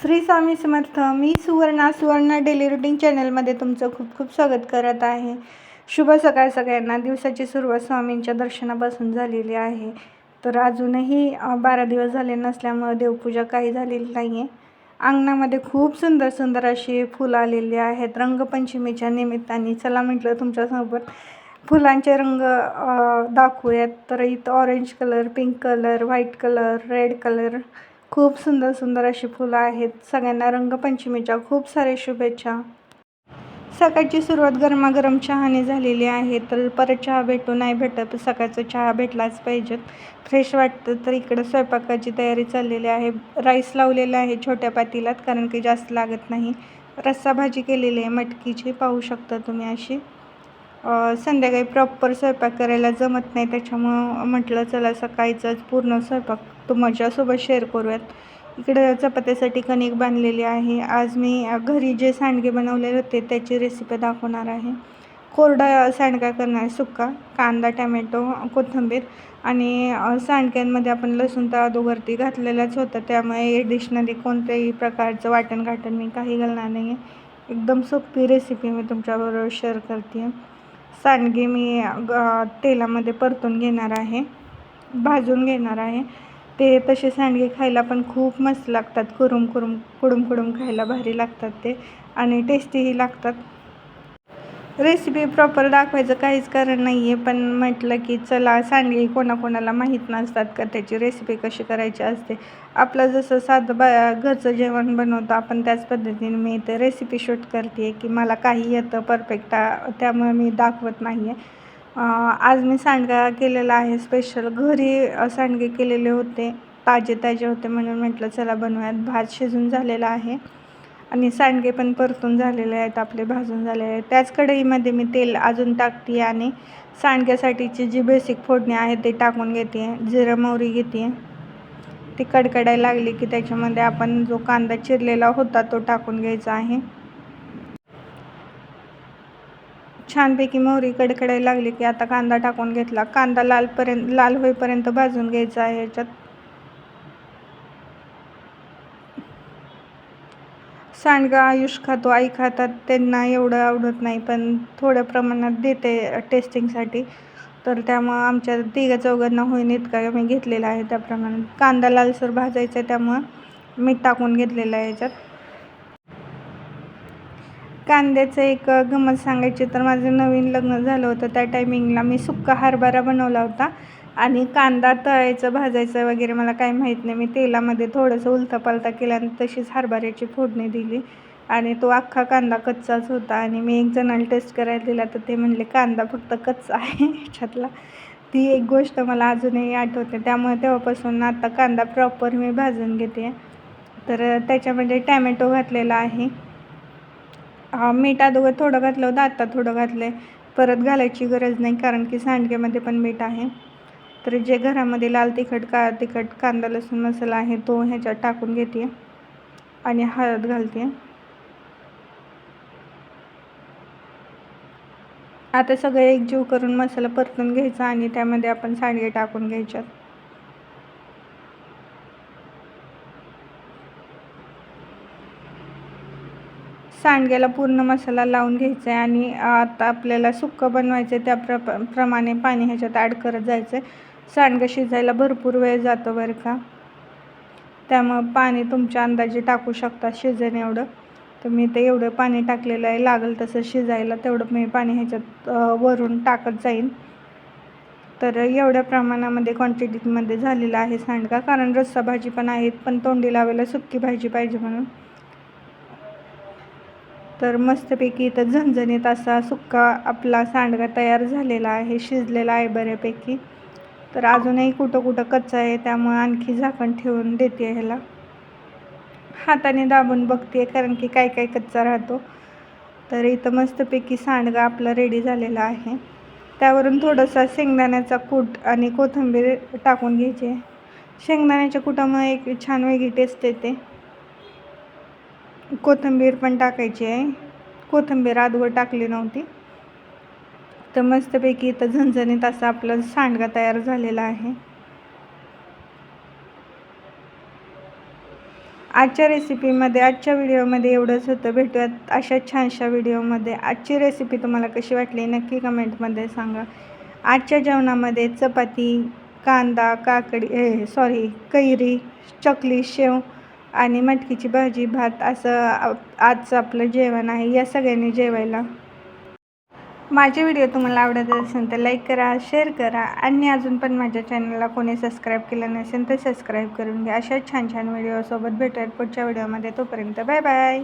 श्री स्वामी समर्थ मी Suvarna Suvarna daily routine चॅनलमध्ये तुमचं खूप खूप स्वागत करत आहे. शुभ सकाळ सगळ्यांना. दिवसाची सुरुवात स्वामींच्या दर्शनापासून झालेली आहे. तर अजूनही बारा दिवस झाले नसल्यामुळं देवपूजा काही झालेली नाही आहे अंगणामध्ये खूप सुंदर सुंदर अशी फुलं आलेली आहेत. रंगपंचमीच्या निमित्ताने चला म्हटलं तुमच्यासोबत फुलांचे रंग दाखवूयात. तर इथं orange colour pink colour white colour red colour खूप सुंदर सुंदर अशी फुलं आहेत. सगळ्यांना रंगपंचमीच्या खूप साऱ्या शुभेच्छा. सकाळची सुरुवात गरमागरम चहाने झालेली आहे तर परत चहा भेटू नाही भेटत सकाळचा चहा भेटलाच पाहिजेत फ्रेश वाटतं तर इकडं स्वयंपाकाची तयारी चाललेली आहे. राईस लावलेला आहे छोट्या पातीलात कारण की जास्त लागत नाही. रस्सा भाजी केलेली आहे मटकीची पाहू शकता तुम्ही अशी. संध्याकाळी प्रॉपर स्वयंपाक करायला जमत नाही त्याच्यामुळं म्हटलं चला सकाळचाच पूर्ण स्वयंपाक तुमच्यासोबत शेअर करूयात. इकडं चपात्यासाठी कणिक बांधलेली आहे. आज मी घरी जे सांडगे बनवलेले होते त्याची रेसिपी दाखवणार आहे. कोरडा सांडगा करणार आहे सुक्का कांदा टॅमॅटो कोथिंबीर आणि सांडक्यांमध्ये सांडग्यांमध्ये आपण लसूण तर अगोदरती घातलेलाच होता. त्यामुळे एडिशनली कोणत्याही प्रकारचं वाटण घाटण मी काही घालणार नाही आहे एकदम सोपी रेसिपी मी तुमच्याबरोबर शेअर करते आहे सांडगे मी ग तेलामध्ये परतून घेणार आहे. भाजून घेणार आहे. ते तसे सांडगे खायला पण खूप मस्त लागतात. कुरुम कुरुम कुडूम कुडूम खायला भारी लागतात ते. आणि टेस्टीही लागतात. रेसिपी प्रॉपर दाखवायचं काहीच कारण नाही आहे पण म्हटलं की चला सांडगे कोणाकोणाला माहीत नसतात का त्याची रेसिपी कशी करायची असते. आपलं जसं साधं बा घरचं जेवण बनवतो आपण त्याच पद्धतीने मी ते रेसिपी शूट करते की मला काही येतं परफेक्ट त्यामुळे मी दाखवत नाही आहे आज मी सांडगा केलेला आहे स्पेशल घरी सांडगे केलेले होते ताजे ताजे होते म्हणून म्हटलं चला बनवूयात. भात शिजून झालेला आहे. आणि सांडगे पण परतून झालेले आहेत आपले भाजून झालेले आहेत. त्याच कढईमध्ये मी तेल अजून टाकते आणि सांडग्यासाठीची जी बेसिक फोडणी आहे ते टाकून घेते जिरं मोहरी घेते ती कडकडायला लागली की त्याच्यामध्ये आपण जो कांदा चिरलेला होता तो टाकून घ्यायचा आहे. छानपैकी मोहरी कडकडायला लागली की आता कांदा टाकून घेतला. कांदा लालपर्यंत लाल होईपर्यंत भाजून घ्यायचा आहे याच्यात. सांडगा आयुष खातो आई खातात त्यांना एवढं आवडत नाही पण थोड्या प्रमाणात देते टेस्टिंगसाठी तर त्यामुळं आमच्या तिघा चौघांना होईन इतका मी घेतलेला आहे त्याप्रमाणे. कांदा लालसर भाजायचा आहे त्यामुळं मीठ टाकून घेतलेलं आहे याच्यात. कांद्याचं एक गंमत सांगायची तर माझं नवीन लग्न झालं होतं त्या टायमिंगला मी सुक्का हरभरा बनवला होता. आणि कांदा तळायचं भाजायचं वगैरे मला काही माहीत नाही. मी तेलामध्ये थोडंसं उलथापालथा केला आणि तशीच हरभऱ्याची फोडणी दिली आणि तो अख्खा कांदा कच्चाच होता आणि मी एक जणाला टेस्ट करायला दिला तर ते म्हणले कांदा फक्त कच्चा आहे ह्याच्यातला. ती एक गोष्ट मला अजूनही आठवते. त्यामुळे तेव्हापासून आता कांदा प्रॉपर मी भाजून घेते. तर त्याच्यामध्ये टॅमॅटो घातलेला आहे. हा, मीठ अगोदर थोडं घातलं होतं आत्ता थोडं घातलं. आहे परत घालायची गरज नाही कारण की सांडगेमध्ये पण मीठ आहे. तर जे घरामध्ये लाल तिखट का तिखट कांदा लसूण मसाला आहे तो ह्याच्यात टाकून घेते आणि हळद घालते आता सगळं एकजीव करून मसाला परतून घ्यायचा आणि त्यामध्ये आपण सांडगे टाकून घ्यायच्यात. सांडग्याला पूर्ण मसाला लावून घ्यायचा आहे आणि आता आपल्याला सुक्कं बनवायचं आहे त्या प्र प्रमाणे पाणी ह्याच्यात ॲड करत जायचं आहे सांडगं शिजायला भरपूर वेळ जातो बरं का. त्यामुळं पाणी तुमच्या अंदाजे टाकू शकता शिजेन एवढं. तर मी ते एवढं पाणी टाकलेलं आहे. लागेल तसं शिजायला तेवढं मी पाणी ह्याच्यात वरून टाकत जाईन. तर एवढ्या प्रमाणामध्ये क्वांटिटीमध्ये झालेला आहे सांडगा. कारण रस्सा भाजी पण आहेत पण तोंडी लावायला सुक्की भाजी पाहिजे म्हणून. तर मस्तपैकी इथं झणझणीत असा सुक्का आपला सांडगा तयार झालेला आहे शिजलेला आहे बऱ्यापैकी. तर अजूनही कुठं कुठं कच्चा आहे त्यामुळे आणखी झाकण ठेवून देते ह्याला. हाताने दाबून बघते कारण की काय काय कच्चा राहतो. तर इथं मस्तपैकी सांडगा आपला रेडी झालेला आहे. त्यावरून थोडंसं शेंगदाण्याचा कूट आणि कोथिंबीर टाकून घ्यायचे. शेंगदाण्याच्या कुटामुळे एक छान वेगळी टेस्ट येते. कोथिंबीर पण टाकायची आहे. कोथिंबीर आदवर टाकली नव्हती. तर मस्तपैकी इथं झणझणीत असा आपला सांडगा तयार झालेला आहे. आजच्या रेसिपीमध्ये आजच्या व्हिडिओमध्ये एवढंच होतं. भेटूयात अशा छानशा व्हिडिओमध्ये आजची रेसिपी तुम्हाला कशी वाटली नक्की कमेंटमध्ये सांगा. आजच्या जेवणामध्ये चपाती कांदा काकडी हे सॉरी कैरी चकली शेव आणि मटकीची भाजी भात असं आजचं आपलं जेवण आहे या सगळ्यांनी जेवायला. माझे व्हिडिओ तुम्हाला आवडत असेल तर लाईक करा शेअर करा आणि अजून पण माझ्या चॅनलला कोणी सबस्क्राईब केलं नसेल तर सबस्क्राईब करून घ्या. अशाच छान छान व्हिडिओसोबत भेटूयात पुढच्या व्हिडिओमध्ये तोपर्यंत बाय बाय